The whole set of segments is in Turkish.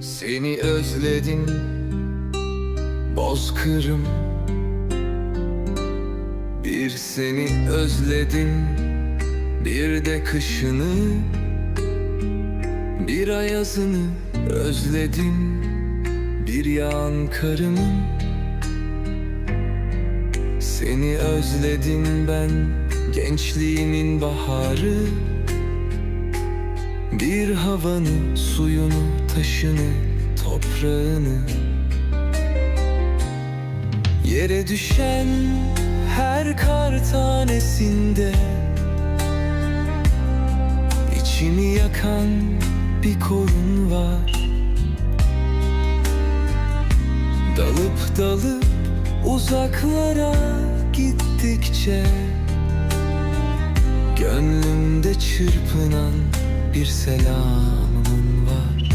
Seni özledim Bozkırım. Bir seni özledim Bir de kışını Bir ayazını özledim Bir yağan karını Seni özledim ben Gençliğimin baharı. Bir havanı, suyunu, taşını, toprağını Yere düşen her kar tanesinde. İçimi yakan bir korun var. Dalıp dalıp uzaklara gittikçe Gönlümde çırpınan bir selamın var.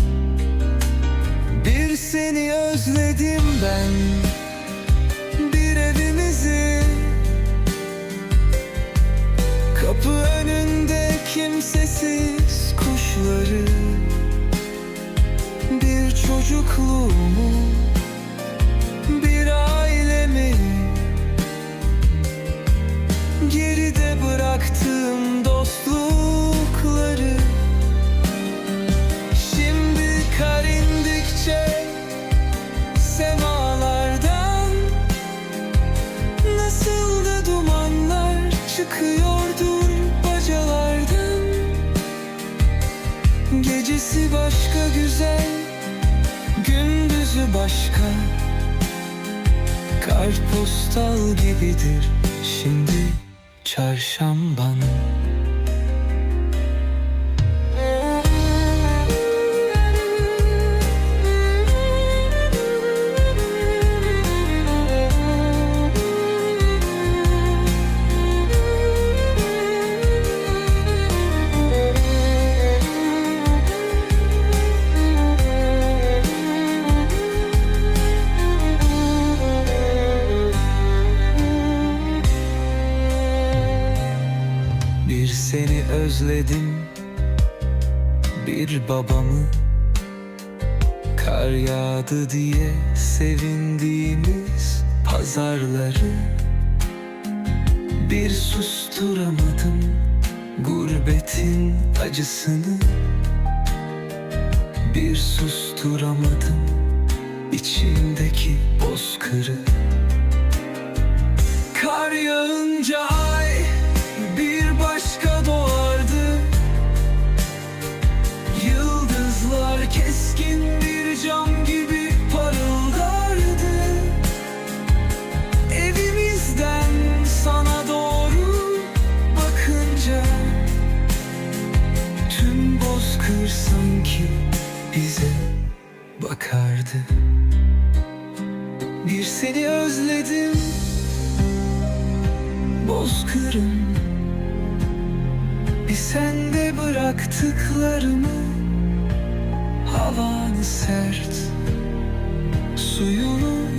Bir seni özledim ben Gecesi başka güzel, gündüzü başka. Kartpostal gibidir şimdi çarşamban özledim Bir babamı. Kar yağdı diye sevindiğimiz pazarları. Bir susturamadım gurbetin acısını. Bir susturamadım içimdeki bozkırı sanki bize bakardı. Bir seni özledim Bozkırım. Bir sende bıraktıklarımı Havanı sert Suyunu